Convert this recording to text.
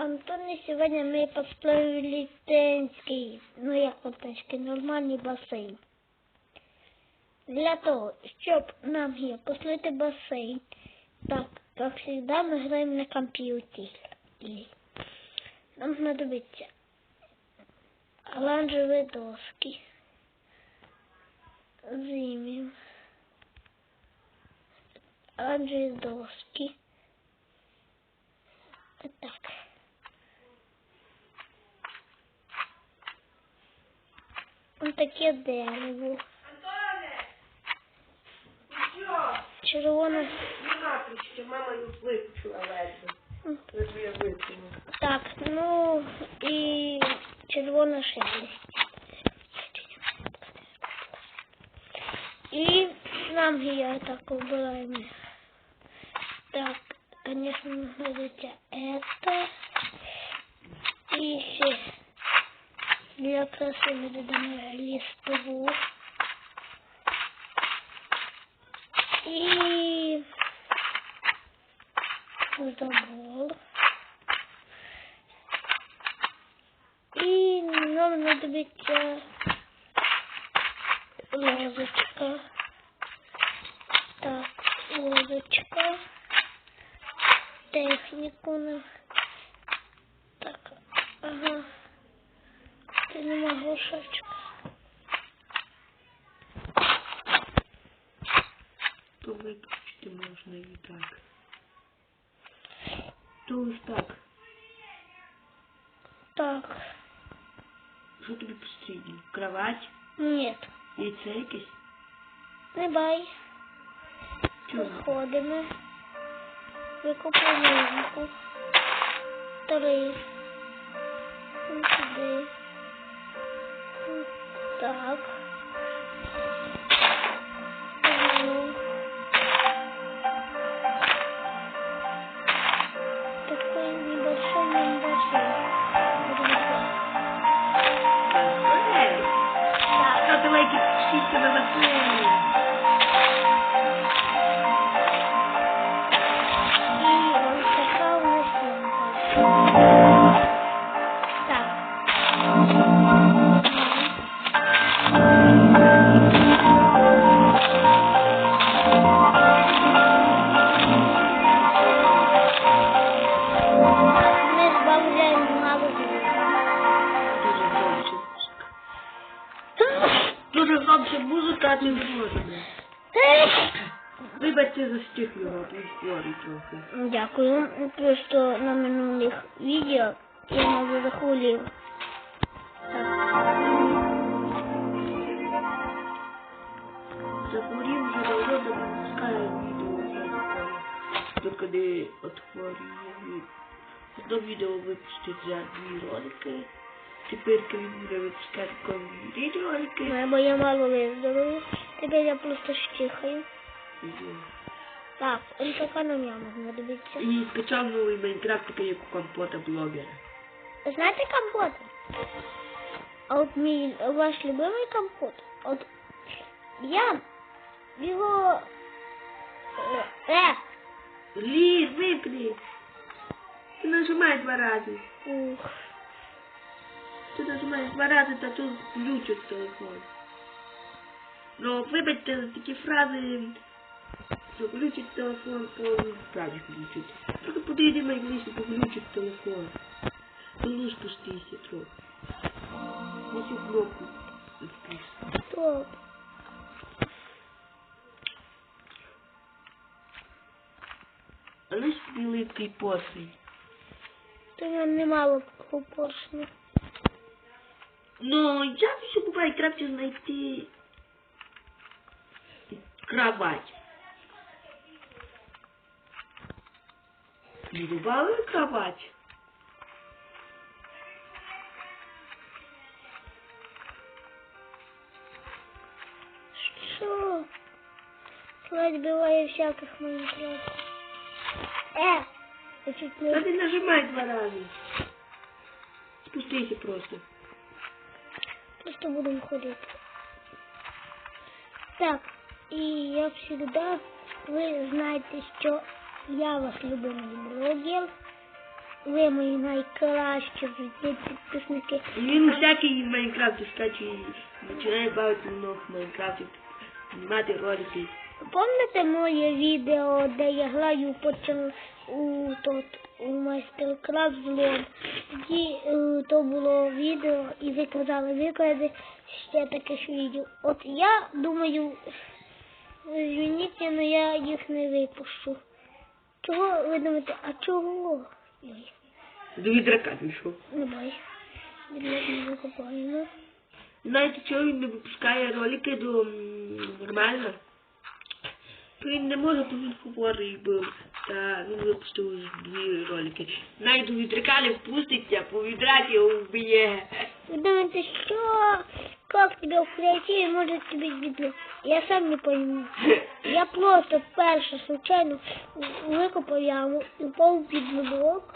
Антон, и сегодня мы построили тенський, ну як тенський, нормальний басейн. Для того, щоб нам є построїти басейн, так, как всегда, мы играем на компьютере. Нам знадобиться оранжевые доски. Зимем. Оранжевые доски. Ось таке дерево. Що? Червоне. Нема що мама її випучила ледве. Ледве я випила. Так, ну і червона шерсть. І нам я так убираємо. Так, конечно, находится это. И еще Для красы мы додаем листву. И забор. И нам надобится лозочка. Так, лозочка. Техніку. на- Так, ага. Ти нема. То виключити можна і так. То ось так. Так, Що тобі потрібно? Кровать? нет. Яйце якесь? Не бай. Викопуємо ринку. Три. Сюди. Ось Так. Ну. Такой небольшой небольшой. Басейн? Так. Ставте лайки, Дуже громче музика, а не зможемо. Вибачте за стих його, він трохи. Дякую. Просто на минулих відео я не захворів. Захворів вже давно не випускає відео. Тільки не отхворів. Одно відео випустить за дві ролики. Тепер він буде випускати ролики. Бо я мало виздоровів. Тепер я просто чихаю. Так, ось така нам яма знадобиться. І скачав новий Майнкрафт, такий як у компота блогера. Ви знаєте компот? А от мій ваш любимий компот. От я його. Е! Ліз, випни! Ти нажимай два рази. Ух. Ти нажимаєш два рази, та тут включить телефон. Ну, вибачте за такі фрази, що включить телефон, то справді включить. Трохи подійдемо і ближче, поглючить телефон. Ну, спустися трохи. На цю кнопку. Стоп. Лиш тобі липкий посвій. То я не мало поршня. Ну, як ще буває краще знайти кровать. Не добавили кровать? Що? Слать бывает всяких Майнкрафт. Э! Я чуть Та не... ти нажимай два рази. Спустися просто. Просто будем ходить. Так, и я всегда, вы знаете, что я ваш любимый блогер. ви мої найкращі підписники. Він всякий в Майнкрафті скаче і починає бавити много в Майнкрафті, знімати ролики. Пам'ятаєте моє відео, де я граю по у, тот, у майстер-клас з? Тоді е, то було відео, і ви казали, виклади ще таке ж відео. От я думаю, звініть, але я їх не випущу. Чого ви думаєте, а чого? До відрака пішов. не бай. Не. Знаєте, чого він не випускає ролики до нормально? Він не може, то він хворий був. Та він випустив дві ролики. Навіть до відрака не впуститься, по відракі вб'є. Вы думаете, что? Как тебя в креативе может тебе видно? Я сам не пойму. Я просто перше случайно викопав яму і впав під блок.